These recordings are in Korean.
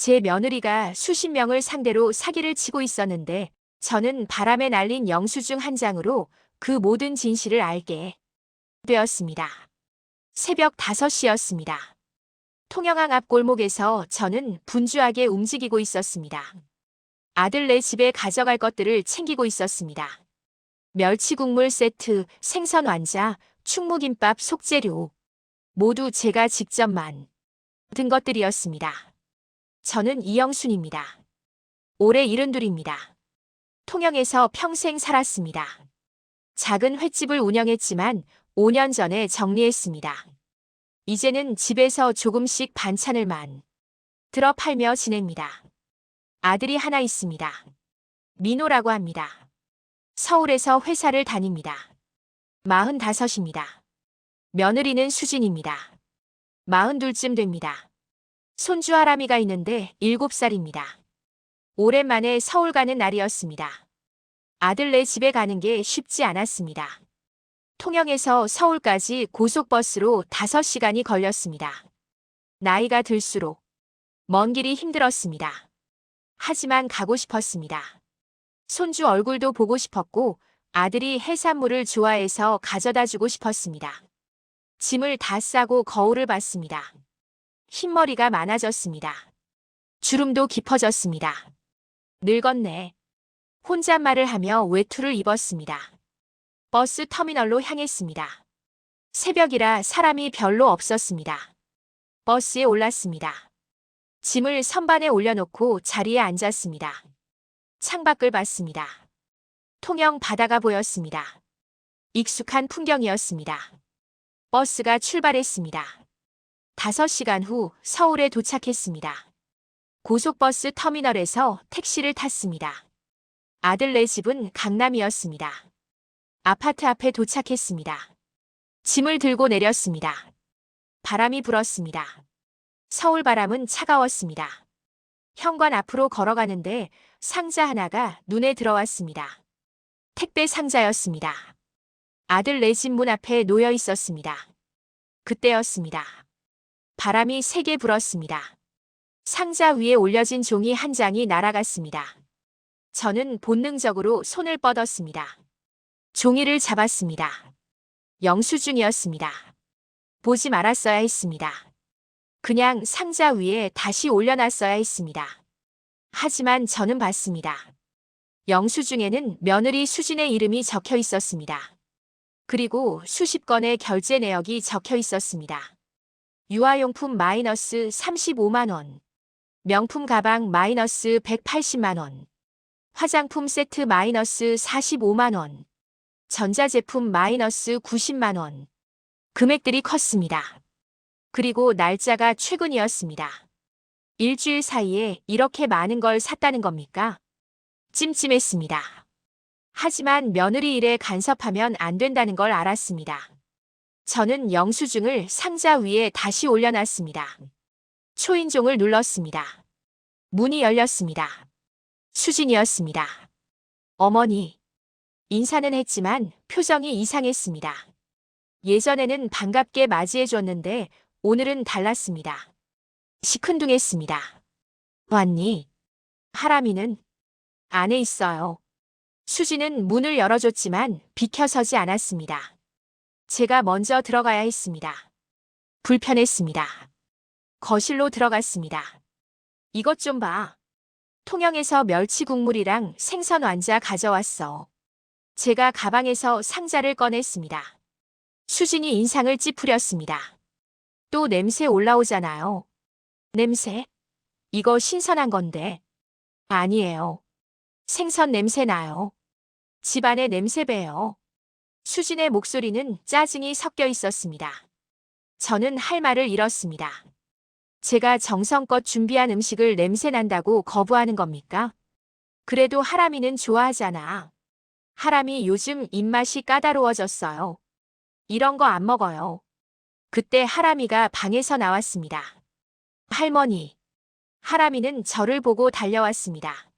제 며느리가 수십 명을 상대로 사기를 치고 있었는데 저는 바람에 날린 영수증 한 장으로 그 모든 진실을 알게 되었습니다. 새벽 5시였습니다. 통영항 앞 골목에서 저는 분주하게 움직이고 있었습니다. 아들네 집에 가져갈 것들을 챙기고 있었습니다. 멸치 국물 세트, 생선 완자, 충무김밥 속재료. 모두 제가 직접 만든 것들이었습니다. 저는 이영순입니다. 올해 72입니다. 통영에서 평생 살았습니다. 작은 횟집을 운영했지만 5년 전에 정리했습니다. 이제는 집에서 조금씩 반찬을 만 들어 팔며 지냅니다. 아들이 하나 있습니다. 민호라고 합니다. 서울에서 회사를 다닙니다. 45입니다. 며느리는 수진입니다. 42쯤 됩니다. 손주 하람이가 있는데 7살입니다. 오랜만에 서울 가는 날이었습니다. 아들네 집에 가는 게 쉽지 않았습니다. 통영에서 서울까지 고속버스로 5시간이 걸렸습니다. 나이가 들수록 먼 길이 힘들었습니다. 하지만 가고 싶었습니다. 손주 얼굴도 보고 싶었고 아들이 해산물을 좋아해서 가져다 주고 싶었습니다. 짐을 다 싸고 거울을 봤습니다. 흰머리가 많아졌습니다. 주름도 깊어졌습니다. 늙었네. 혼잣말을 하며 외투를 입었습니다. 버스 터미널로 향했습니다. 새벽이라 사람이 별로 없었습니다. 버스에 올랐습니다. 짐을 선반에 올려놓고 자리에 앉았습니다. 창밖을 봤습니다. 통영 바다가 보였습니다. 익숙한 풍경이었습니다. 버스가 출발했습니다. 5시간 후 서울에 도착했습니다. 고속버스 터미널에서 택시를 탔습니다. 아들 네 집은 강남이었습니다. 아파트 앞에 도착했습니다. 짐을 들고 내렸습니다. 바람이 불었습니다. 서울 바람은 차가웠습니다. 현관 앞으로 걸어가는데 상자 하나가 눈에 들어왔습니다. 택배 상자였습니다. 아들 내 집 문 앞에 놓여 있었습니다. 그때였습니다. 바람이 세게 불었습니다. 상자 위에 올려진 종이 한 장이 날아갔습니다. 저는 본능적으로 손을 뻗었습니다. 종이를 잡았습니다. 영수증이었습니다. 보지 말았어야 했습니다. 그냥 상자 위에 다시 올려놨어야 했습니다. 하지만 저는 봤습니다. 영수증에는 며느리 수진의 이름이 적혀 있었습니다. 그리고 수십 건의 결제 내역이 적혀 있었습니다. 유아용품 마이너스 35만원. 명품 가방 마이너스 180만원. 화장품 세트 마이너스 45만원. 전자제품 마이너스 90만원. 금액들이 컸습니다. 그리고 날짜가 최근이었습니다. 일주일 사이에 이렇게 많은 걸 샀다는 겁니까? 찜찜했습니다. 하지만 며느리 일에 간섭하면 안 된다는 걸 알았습니다. 저는 영수증을 상자 위에 다시 올려놨습니다. 초인종을 눌렀습니다. 문이 열렸습니다. 수진이었습니다. 어머니. 인사는 했지만 표정이 이상했습니다. 예전에는 반갑게 맞이해줬는데 오늘은 달랐습니다. 시큰둥했습니다. 왔니? 하람이는 안에 있어요. 수지는 문을 열어줬지만 비켜서지 않았습니다. 제가 먼저 들어가야 했습니다. 불편했습니다. 거실로 들어갔습니다. 이것 좀 봐. 통영에서 멸치 국물이랑 생선 완자 가져왔어. 제가 가방에서 상자를 꺼냈습니다. 수진이 인상을 찌푸렸습니다. 또 냄새 올라오잖아요. 냄새? 이거 신선한 건데. 아니에요. 생선 냄새 나요. 집안에 냄새 배요. 수진의 목소리는 짜증이 섞여 있었습니다. 저는 할 말을 잃었습니다. 제가 정성껏 준비한 음식을 냄새 난다고 거부하는 겁니까? 그래도 하람이는 좋아하잖아. 하람이 요즘 입맛이 까다로워졌어요. 이런 거 안 먹어요. 그때 하람이가 방에서 나왔습니다. 할머니. 하람이는 저를 보고 달려왔습니다.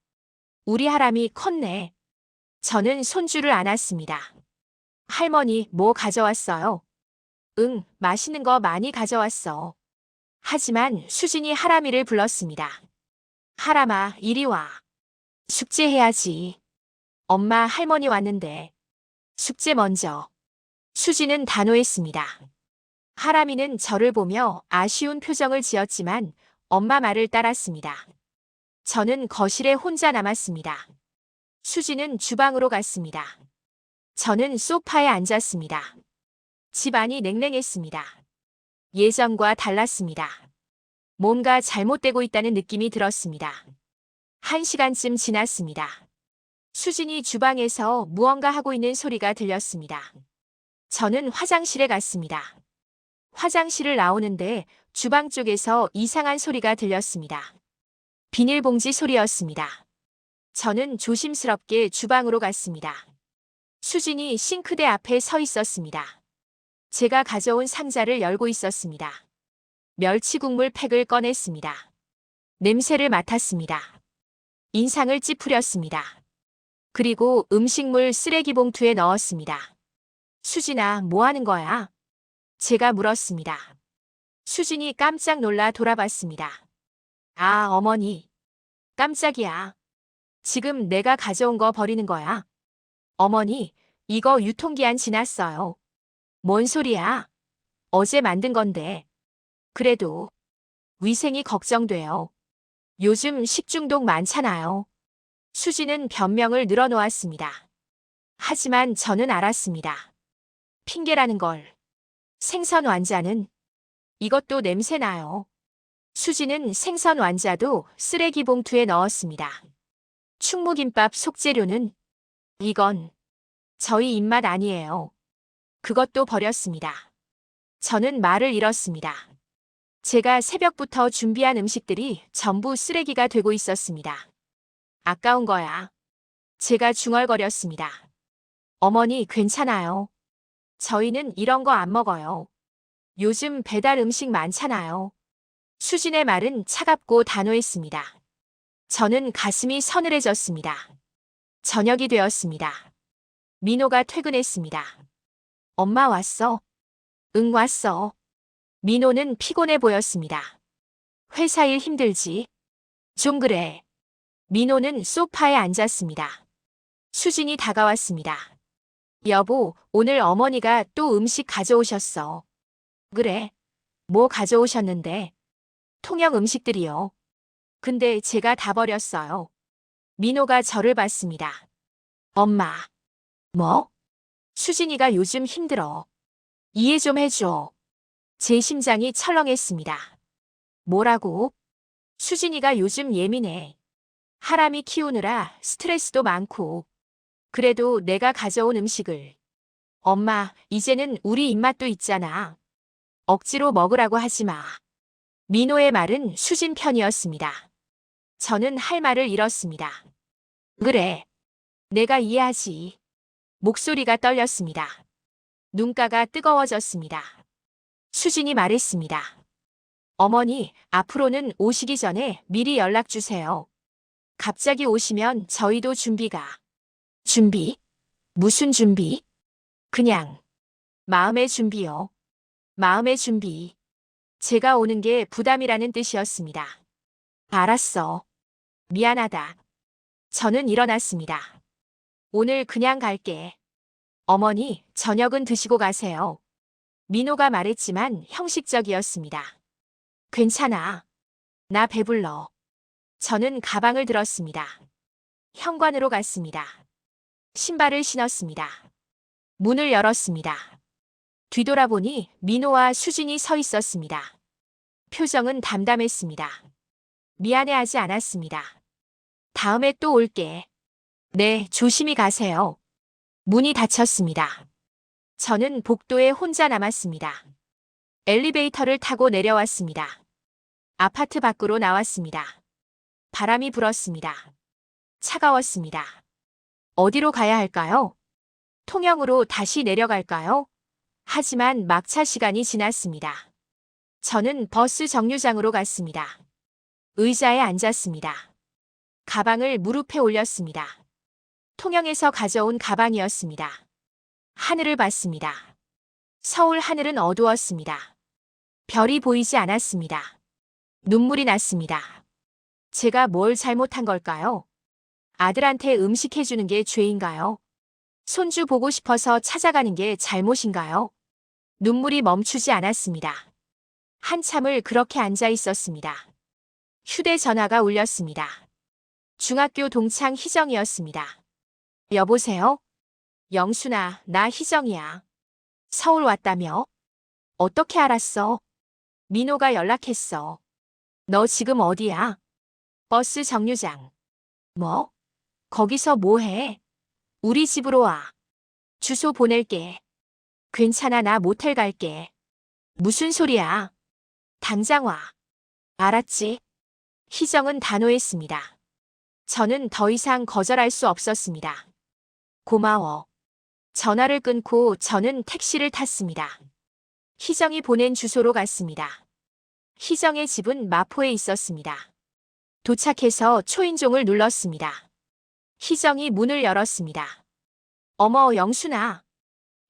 우리 하람이 컸네. 저는 손주를 안았습니다. 할머니, 뭐 가져왔어요? 응, 맛있는 거 많이 가져왔어. 하지만 수진이 하람이를 불렀습니다. 하람아, 이리 와. 숙제해야지. 엄마, 할머니 왔는데. 숙제 먼저. 수지는 단호했습니다. 하람이는 저를 보며 아쉬운 표정을 지었지만 엄마 말을 따랐습니다. 저는 거실에 혼자 남았습니다. 수지는 주방으로 갔습니다. 저는 소파에 앉았습니다. 집안이 냉랭했습니다. 예전과 달랐습니다. 뭔가 잘못되고 있다는 느낌이 들었습니다. 한 시간쯤 지났습니다. 수진이 주방에서 무언가 하고 있는 소리가 들렸습니다. 저는 화장실에 갔습니다. 화장실을 나오는데 주방 쪽에서 이상한 소리가 들렸습니다. 비닐봉지 소리였습니다. 저는 조심스럽게 주방으로 갔습니다. 수진이 싱크대 앞에 서 있었습니다. 제가 가져온 상자를 열고 있었습니다. 멸치국물 팩을 꺼냈습니다. 냄새를 맡았습니다. 인상을 찌푸렸습니다. 그리고 음식물 쓰레기 봉투에 넣었습니다. 수진아, 뭐 하는 거야? 제가 물었습니다. 수진이 깜짝 놀라 돌아봤습니다. 아, 어머니. 깜짝이야. 지금 내가 가져온 거 버리는 거야. 어머니, 이거 유통기한 지났어요. 뭔 소리야? 어제 만든 건데. 그래도 위생이 걱정돼요. 요즘 식중독 많잖아요. 수지는 변명을 늘어놓았습니다. 하지만 저는 알았습니다. 핑계라는 걸. 생선 완자는 이것도 냄새 나요. 수지는 생선 완자도 쓰레기 봉투에 넣었습니다. 충무김밥 속재료는 이건 저희 입맛 아니에요. 그것도 버렸습니다. 저는 말을 잃었습니다. 제가 새벽부터 준비한 음식들이 전부 쓰레기가 되고 있었습니다. 아까운 거야. 제가 중얼거렸습니다. 어머니 괜찮아요. 저희는 이런 거 안 먹어요. 요즘 배달 음식 많잖아요. 수진의 말은 차갑고 단호했습니다. 저는 가슴이 서늘해졌습니다. 저녁이 되었습니다. 민호가 퇴근했습니다. 엄마 왔어? 응, 왔어. 민호는 피곤해 보였습니다. 회사 일 힘들지? 좀 그래. 민호는 소파에 앉았습니다. 수진이 다가왔습니다. 여보, 오늘 어머니가 또 음식 가져오셨어. 그래. 뭐 가져오셨는데? 통영 음식들이요. 근데 제가 다 버렸어요. 민호가 저를 봤습니다. 엄마. 뭐? 수진이가 요즘 힘들어. 이해 좀 해줘. 제 심장이 철렁했습니다. 뭐라고? 수진이가 요즘 예민해. 하람이 키우느라 스트레스도 많고. 그래도 내가 가져온 음식을. 엄마, 이제는 우리 입맛도 있잖아. 억지로 먹으라고 하지 마. 민호의 말은 수진 편이었습니다. 저는 할 말을 잃었습니다. 그래. 내가 이해하지. 목소리가 떨렸습니다. 눈가가 뜨거워졌습니다. 수진이 말했습니다. 어머니, 앞으로는 오시기 전에 미리 연락 주세요. 갑자기 오시면 저희도 준비가. 준비? 무슨 준비? 그냥. 마음의 준비요. 마음의 준비. 제가 오는 게 부담이라는 뜻이었습니다. 알았어. 미안하다. 저는 일어났습니다. 오늘 그냥 갈게. 어머니, 저녁은 드시고 가세요. 민호가 말했지만 형식적이었습니다. 괜찮아. 나 배불러. 저는 가방을 들었습니다. 현관으로 갔습니다. 신발을 신었습니다. 문을 열었습니다. 뒤돌아보니 민호와 수진이 서 있었습니다. 표정은 담담했습니다. 미안해하지 않았습니다. 다음에 또 올게. 네, 조심히 가세요. 문이 닫혔습니다. 저는 복도에 혼자 남았습니다. 엘리베이터를 타고 내려왔습니다. 아파트 밖으로 나왔습니다. 바람이 불었습니다. 차가웠습니다. 어디로 가야 할까요? 통영으로 다시 내려갈까요? 하지만 막차 시간이 지났습니다. 저는 버스 정류장으로 갔습니다. 의자에 앉았습니다. 가방을 무릎에 올렸습니다. 통영에서 가져온 가방이었습니다. 하늘을 봤습니다. 서울 하늘은 어두웠습니다. 별이 보이지 않았습니다. 눈물이 났습니다. 제가 뭘 잘못한 걸까요? 아들한테 음식 해주는 게 죄인가요? 손주 보고 싶어서 찾아가는 게 잘못인가요? 눈물이 멈추지 않았습니다. 한참을 그렇게 앉아 있었습니다. 휴대전화가 울렸습니다. 중학교 동창 희정이었습니다. 여보세요? 영순아, 나 희정이야. 서울 왔다며? 어떻게 알았어? 민호가 연락했어. 너 지금 어디야? 버스 정류장. 뭐? 거기서 뭐 해? 우리 집으로 와. 주소 보낼게. 괜찮아, 나 모텔 갈게. 무슨 소리야? 당장 와. 알았지? 희정은 단호했습니다. 저는 더 이상 거절할 수 없었습니다. 고마워. 전화를 끊고 저는 택시를 탔습니다. 희정이 보낸 주소로 갔습니다. 희정의 집은 마포에 있었습니다. 도착해서 초인종을 눌렀습니다. 희정이 문을 열었습니다. 어머, 영순아.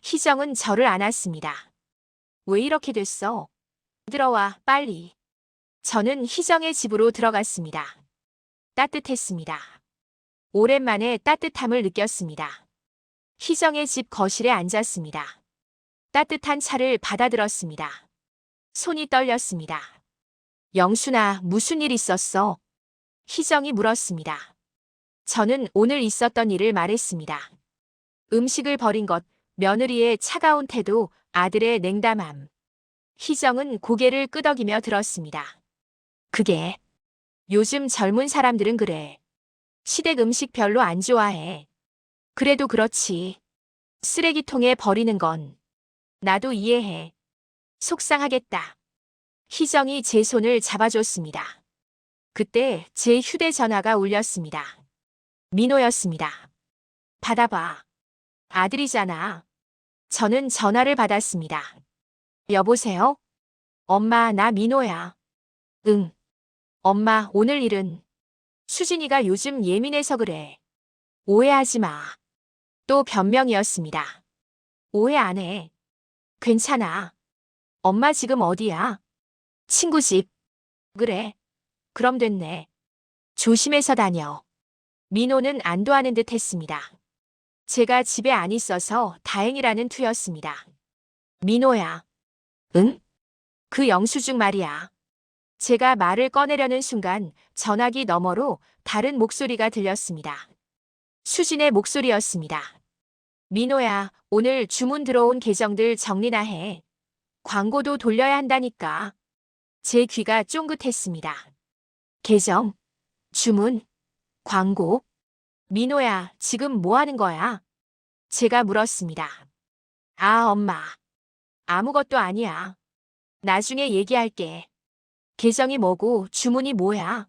희정은 저를 안았습니다. 왜 이렇게 됐어? 들어와, 빨리. 저는 희정의 집으로 들어갔습니다. 따뜻했습니다. 오랜만에 따뜻함을 느꼈습니다. 희정의 집 거실에 앉았습니다. 따뜻한 차를 받아들었습니다. 손이 떨렸습니다. 영순아, 무슨 일 있었어? 희정이 물었습니다. 저는 오늘 있었던 일을 말했습니다. 음식을 버린 것, 며느리의 차가운 태도, 아들의 냉담함. 희정은 고개를 끄덕이며 들었습니다. 그게 요즘 젊은 사람들은 그래. 시댁 음식 별로 안 좋아해. 그래도 그렇지. 쓰레기통에 버리는 건 나도 이해해. 속상하겠다. 희정이 제 손을 잡아줬습니다. 그때 제 휴대전화가 울렸습니다. 민호였습니다. 받아봐. 아들이잖아. 저는 전화를 받았습니다. 여보세요? 엄마, 나 민호야. 응. 엄마, 오늘 일은 수진이가 요즘 예민해서 그래. 오해하지 마. 또 변명이었습니다. 오해 안 해. 괜찮아. 엄마 지금 어디야? 친구 집. 그래. 그럼 됐네. 조심해서 다녀. 민호는 안도하는 듯 했습니다. 제가 집에 안 있어서 다행이라는 투였습니다. 민호야. 응? 그 영수증 말이야. 제가 말을 꺼내려는 순간 전화기 너머로 다른 목소리가 들렸습니다. 수진의 목소리였습니다. 민호야, 오늘 주문 들어온 계정들 정리나 해. 광고도 돌려야 한다니까. 제 귀가 쫑긋했습니다. 계정, 주문, 광고. 민호야, 지금 뭐 하는 거야? 제가 물었습니다. 아, 엄마. 아무것도 아니야. 나중에 얘기할게. 계정이 뭐고 주문이 뭐야?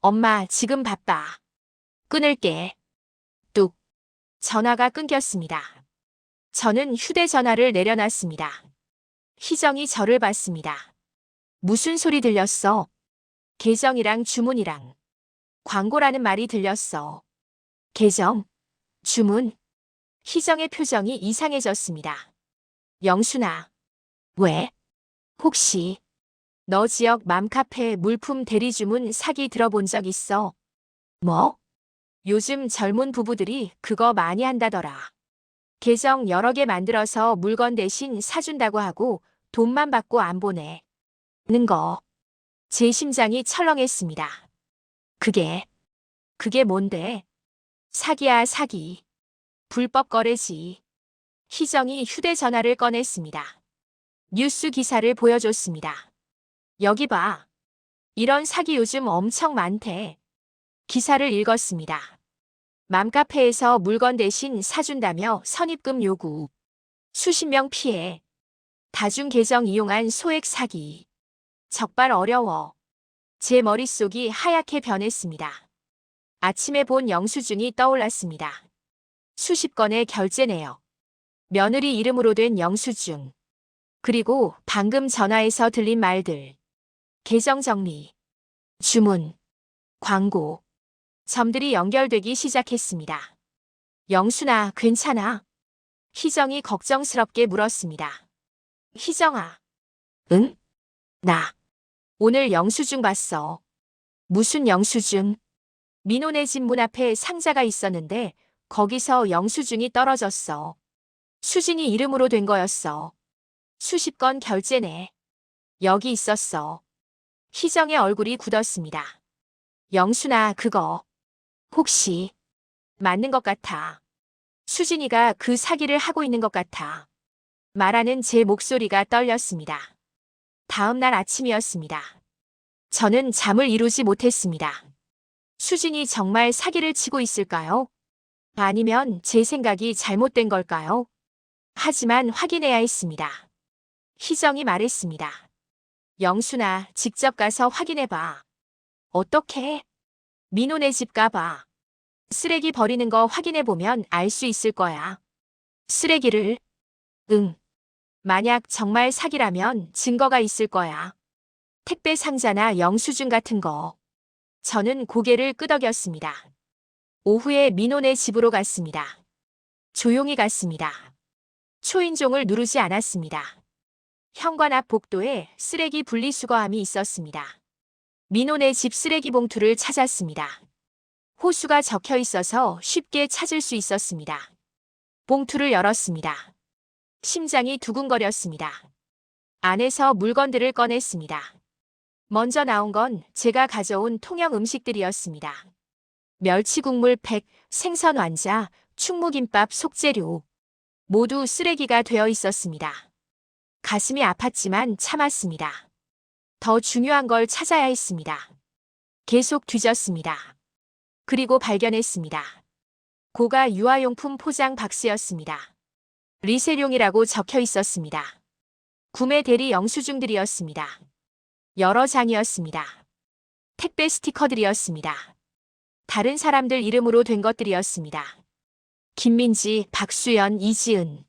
엄마, 지금 바빠. 끊을게. 뚝. 전화가 끊겼습니다. 저는 휴대전화를 내려놨습니다. 희정이 저를 봤습니다. 무슨 소리 들렸어? 계정이랑 주문이랑. 광고라는 말이 들렸어. 계정, 주문. 희정의 표정이 이상해졌습니다. 영순아. 왜? 혹시 너 지역 맘카페 물품 대리 주문 사기 들어본 적 있어? 뭐? 요즘 젊은 부부들이 그거 많이 한다더라. 계정 여러 개 만들어서 물건 대신 사준다고 하고 돈만 받고 안 보내. 는 거. 제 심장이 철렁했습니다. 그게, 그게 뭔데? 사기야, 사기. 불법 거래지. 희정이 휴대전화를 꺼냈습니다. 뉴스 기사를 보여줬습니다. 여기 봐. 이런 사기 요즘 엄청 많대. 기사를 읽었습니다. 맘카페에서 물건 대신 사준다며 선입금 요구. 수십 명 피해. 다중 계정 이용한 소액 사기. 적발 어려워. 제 머릿속이 하얗게 변했습니다. 아침에 본 영수증이 떠올랐습니다. 수십 건의 결제 내역. 며느리 이름으로 된 영수증. 그리고 방금 전화에서 들린 말들. 계정 정리, 주문, 광고, 점들이 연결되기 시작했습니다. 영순아, 괜찮아? 희정이 걱정스럽게 물었습니다. 희정아. 응? 나. 오늘 영수증 봤어. 무슨 영수증? 민호네 집 문 앞에 상자가 있었는데 거기서 영수증이 떨어졌어. 수진이 이름으로 된 거였어. 수십 건 결제네. 여기 있었어. 희정의 얼굴이 굳었습니다. 영순아, 그거. 혹시 맞는 것 같아. 수진이가 그 사기를 하고 있는 것 같아. 말하는 제 목소리가 떨렸습니다. 다음 날 아침이었습니다. 저는 잠을 이루지 못했습니다. 수진이 정말 사기를 치고 있을까요? 아니면 제 생각이 잘못된 걸까요? 하지만 확인해야 했습니다. 희정이 말했습니다. 영순아, 직접 가서 확인해봐. 어떻게? 민호네 집 가봐. 쓰레기 버리는 거 확인해보면 알 수 있을 거야. 쓰레기를? 응. 만약 정말 사기라면 증거가 있을 거야. 택배 상자나 영수증 같은 거. 저는 고개를 끄덕였습니다. 오후에 민호네 집으로 갔습니다. 조용히 갔습니다. 초인종을 누르지 않았습니다. 현관 앞 복도에 쓰레기 분리수거함이 있었습니다. 민호네 집 쓰레기 봉투를 찾았습니다. 호수가 적혀 있어서 쉽게 찾을 수 있었습니다. 봉투를 열었습니다. 심장이 두근거렸습니다. 안에서 물건들을 꺼냈습니다. 먼저 나온 건 제가 가져온 통영 음식들이었습니다. 멸치국물 팩, 생선 완자, 충무김밥 속재료. 모두 쓰레기가 되어 있었습니다. 가슴이 아팠지만 참았습니다. 더 중요한 걸 찾아야 했습니다. 계속 뒤졌습니다. 그리고 발견했습니다. 고가 유아용품 포장 박스였습니다. 리세룡이라고 적혀 있었습니다. 구매 대리 영수증들이었습니다. 여러 장이었습니다. 택배 스티커들이었습니다. 다른 사람들 이름으로 된 것들이었습니다. 김민지, 박수연, 이지은.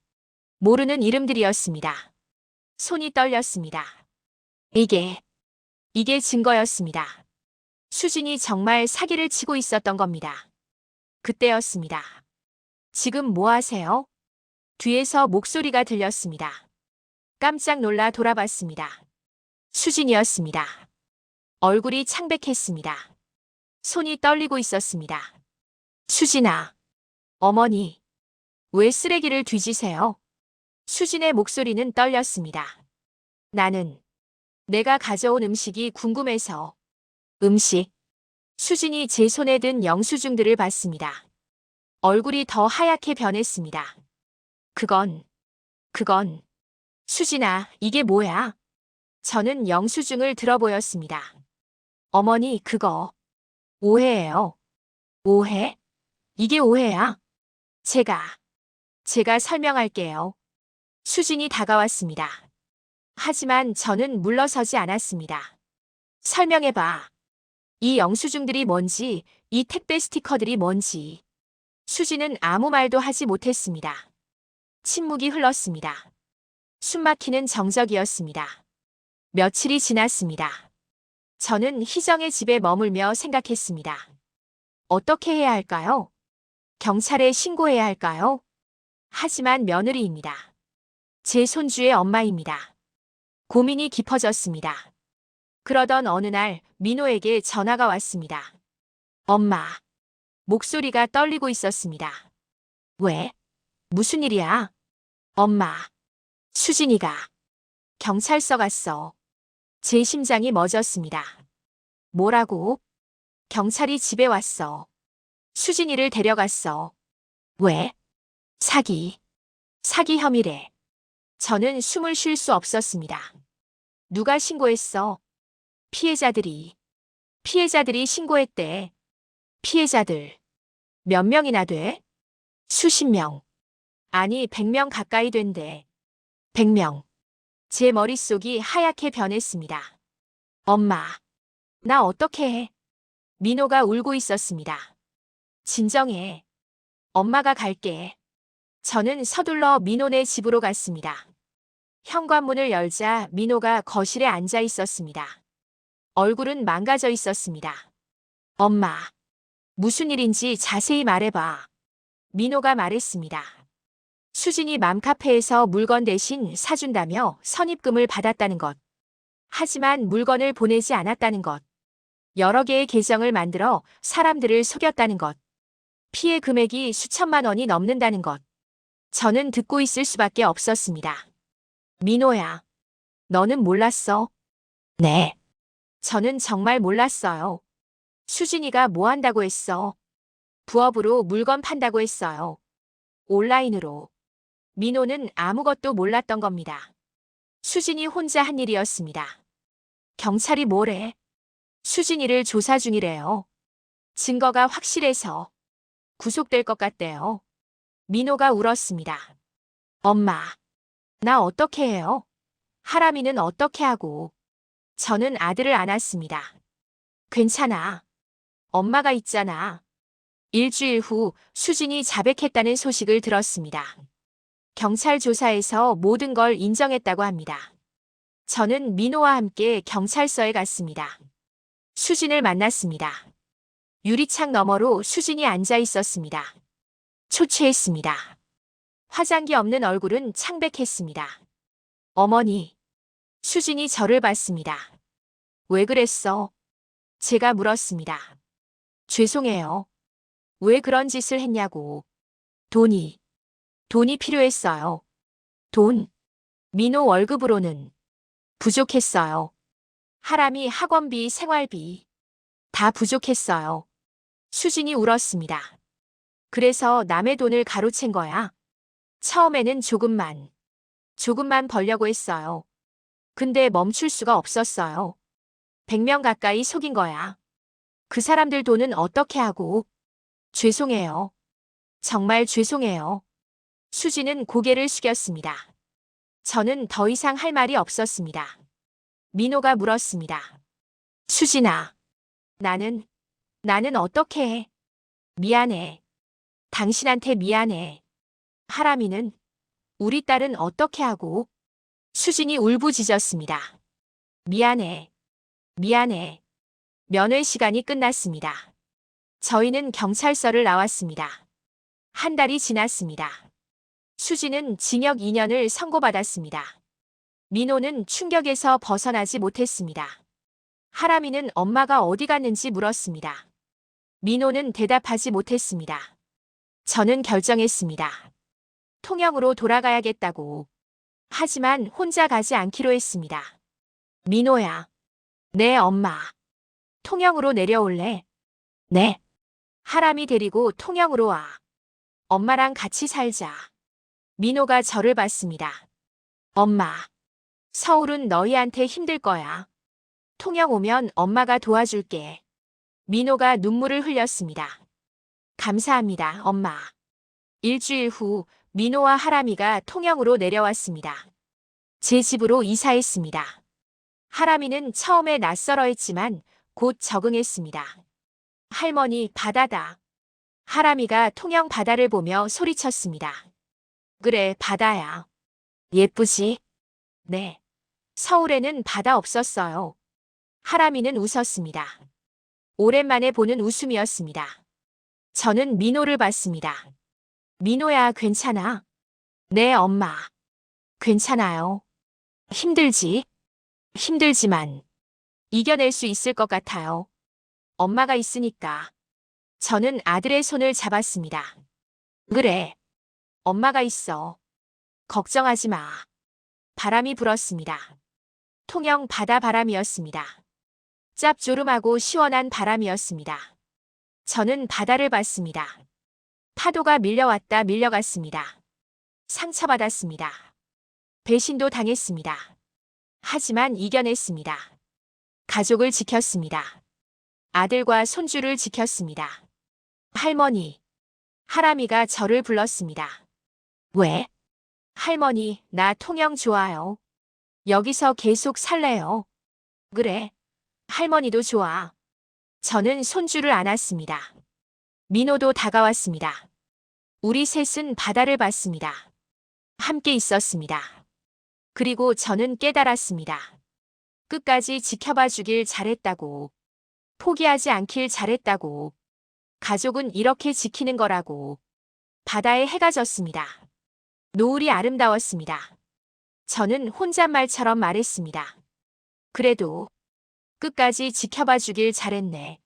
모르는 이름들이었습니다. 손이 떨렸습니다. 이게, 이게 증거였습니다. 수진이 정말 사기를 치고 있었던 겁니다. 그때였습니다. 지금 뭐 하세요? 뒤에서 목소리가 들렸습니다. 깜짝 놀라 돌아봤습니다. 수진이었습니다. 얼굴이 창백했습니다. 손이 떨리고 있었습니다. 수진아, 어머니, 왜 쓰레기를 뒤지세요? 수진의 목소리는 떨렸습니다. 나는 내가 가져온 음식이 궁금해서. 음식. 수진이 제 손에 든 영수증들을 봤습니다. 얼굴이 더 하얗게 변했습니다. 그건, 그건, 수진아, 이게 뭐야? 저는 영수증을 들어보였습니다. 어머니, 그거, 오해예요. 오해? 이게 오해야? 제가, 제가 설명할게요. 수진이 다가왔습니다. 하지만 저는 물러서지 않았습니다. 설명해봐. 이 영수증들이 뭔지, 이 택배 스티커들이 뭔지. 수진은 아무 말도 하지 못했습니다. 침묵이 흘렀습니다. 숨막히는 정적이었습니다. 며칠이 지났습니다. 저는 희정의 집에 머물며 생각했습니다. 어떻게 해야 할까요? 경찰에 신고해야 할까요? 하지만 며느리입니다. 제 손주의 엄마입니다. 고민이 깊어졌습니다. 그러던 어느 날 민호에게 전화가 왔습니다. 엄마. 목소리가 떨리고 있었습니다. 왜? 무슨 일이야? 엄마. 수진이가 경찰서 갔어. 제 심장이 멎었습니다. 뭐라고? 경찰이 집에 왔어. 수진이를 데려갔어. 왜? 사기. 사기 혐의래. 저는 숨을 쉴 수 없었습니다. 누가 신고했어? 피해자들이. 피해자들이 신고했대. 피해자들. 몇 명이나 돼? 수십 명. 아니, 100명 가까이 된대. 100명. 제 머릿속이 하얗게 변했습니다. 엄마. 나 어떻게 해? 민호가 울고 있었습니다. 진정해. 엄마가 갈게. 저는 서둘러 민호네 집으로 갔습니다. 현관문을 열자 민호가 거실에 앉아 있었습니다. 얼굴은 망가져 있었습니다. 엄마. 무슨 일인지 자세히 말해봐. 민호가 말했습니다. 수진이 맘카페에서 물건 대신 사준다며 선입금을 받았다는 것. 하지만 물건을 보내지 않았다는 것. 여러 개의 계정을 만들어 사람들을 속였다는 것. 피해 금액이 수천만 원이 넘는다는 것. 저는 듣고 있을 수밖에 없었습니다. 민호야, 너는 몰랐어? 네. 저는 정말 몰랐어요. 수진이가 뭐 한다고 했어? 부업으로 물건 판다고 했어요. 온라인으로. 민호는 아무것도 몰랐던 겁니다. 수진이 혼자 한 일이었습니다. 경찰이 뭐래? 수진이를 조사 중이래요. 증거가 확실해서 구속될 것 같대요. 민호가 울었습니다. 엄마, 나 어떻게 해요? 하람이는 어떻게 하고? 저는 아들을 안았습니다. 괜찮아. 엄마가 있잖아. 일주일 후 수진이 자백했다는 소식을 들었습니다. 경찰 조사에서 모든 걸 인정했다고 합니다. 저는 민호와 함께 경찰서에 갔습니다. 수진을 만났습니다. 유리창 너머로 수진이 앉아 있었습니다. 초췌했습니다. 화장기 없는 얼굴은 창백했습니다. 어머니, 수진이 저를 봤습니다. 왜 그랬어? 제가 물었습니다. 죄송해요. 왜 그런 짓을 했냐고. 돈이, 돈이 필요했어요. 돈. 민호 월급으로는 부족했어요. 하람이 학원비, 생활비. 다 부족했어요. 수진이 울었습니다. 그래서 남의 돈을 가로챈 거야. 처음에는 조금만, 조금만 벌려고 했어요. 근데 멈출 수가 없었어요. 100명 가까이 속인 거야. 그 사람들 돈은 어떻게 하고? 죄송해요. 정말 죄송해요. 수지는 고개를 숙였습니다. 저는 더 이상 할 말이 없었습니다. 민호가 물었습니다. 수진아, 나는, 나는 어떻게 해? 미안해. 당신한테 미안해. 하람이는, 우리 딸은 어떻게 하고? 수진이 울부짖었습니다. 미안해. 미안해. 면회 시간이 끝났습니다. 저희는 경찰서를 나왔습니다. 한 달이 지났습니다. 수지는 징역 2년을 선고받았습니다. 민호는 충격에서 벗어나지 못했습니다. 하람이는 엄마가 어디 갔는지 물었습니다. 민호는 대답하지 못했습니다. 저는 결정했습니다. 통영으로 돌아가야겠다고. 하지만 혼자 가지 않기로 했습니다. 민호야. 네, 엄마. 통영으로 내려올래? 네. 하람이 데리고 통영으로 와. 엄마랑 같이 살자. 민호가 저를 봤습니다. 엄마. 서울은 너희한테 힘들 거야. 통영 오면 엄마가 도와줄게. 민호가 눈물을 흘렸습니다. 감사합니다, 엄마. 일주일 후 민호와 하람이가 통영으로 내려왔습니다. 제 집으로 이사했습니다. 하람이는 처음에 낯설어 했지만 곧 적응했습니다. 할머니, 바다다. 하람이가 통영 바다를 보며 소리쳤습니다. 그래, 바다야. 예쁘지? 네. 서울에는 바다 없었어요. 하람이는 웃었습니다. 오랜만에 보는 웃음이었습니다. 저는 민호를 봤습니다. 민호야, 괜찮아? 네, 엄마. 괜찮아요. 힘들지? 힘들지만 이겨낼 수 있을 것 같아요. 엄마가 있으니까. 저는 아들의 손을 잡았습니다. 그래. 엄마가 있어. 걱정하지 마. 바람이 불었습니다. 통영 바다 바람이었습니다. 짭조름하고 시원한 바람이었습니다. 저는 바다를 봤습니다. 파도가 밀려왔다 밀려갔습니다. 상처받았습니다. 배신도 당했습니다. 하지만 이겨냈습니다. 가족을 지켰습니다. 아들과 손주를 지켰습니다. 할머니, 하람이가 저를 불렀습니다. 왜? 할머니, 나 통영 좋아요. 여기서 계속 살래요. 그래. 할머니도 좋아. 저는 손주를 안았습니다. 민호도 다가왔습니다. 우리 셋은 바다를 봤습니다. 함께 있었습니다. 그리고 저는 깨달았습니다. 끝까지 지켜봐 주길 잘했다고. 포기하지 않길 잘했다고. 가족은 이렇게 지키는 거라고. 바다에 해가 졌습니다. 노을이 아름다웠습니다. 저는 혼잣말처럼 말했습니다. 그래도 끝까지 지켜봐 주길 잘했네.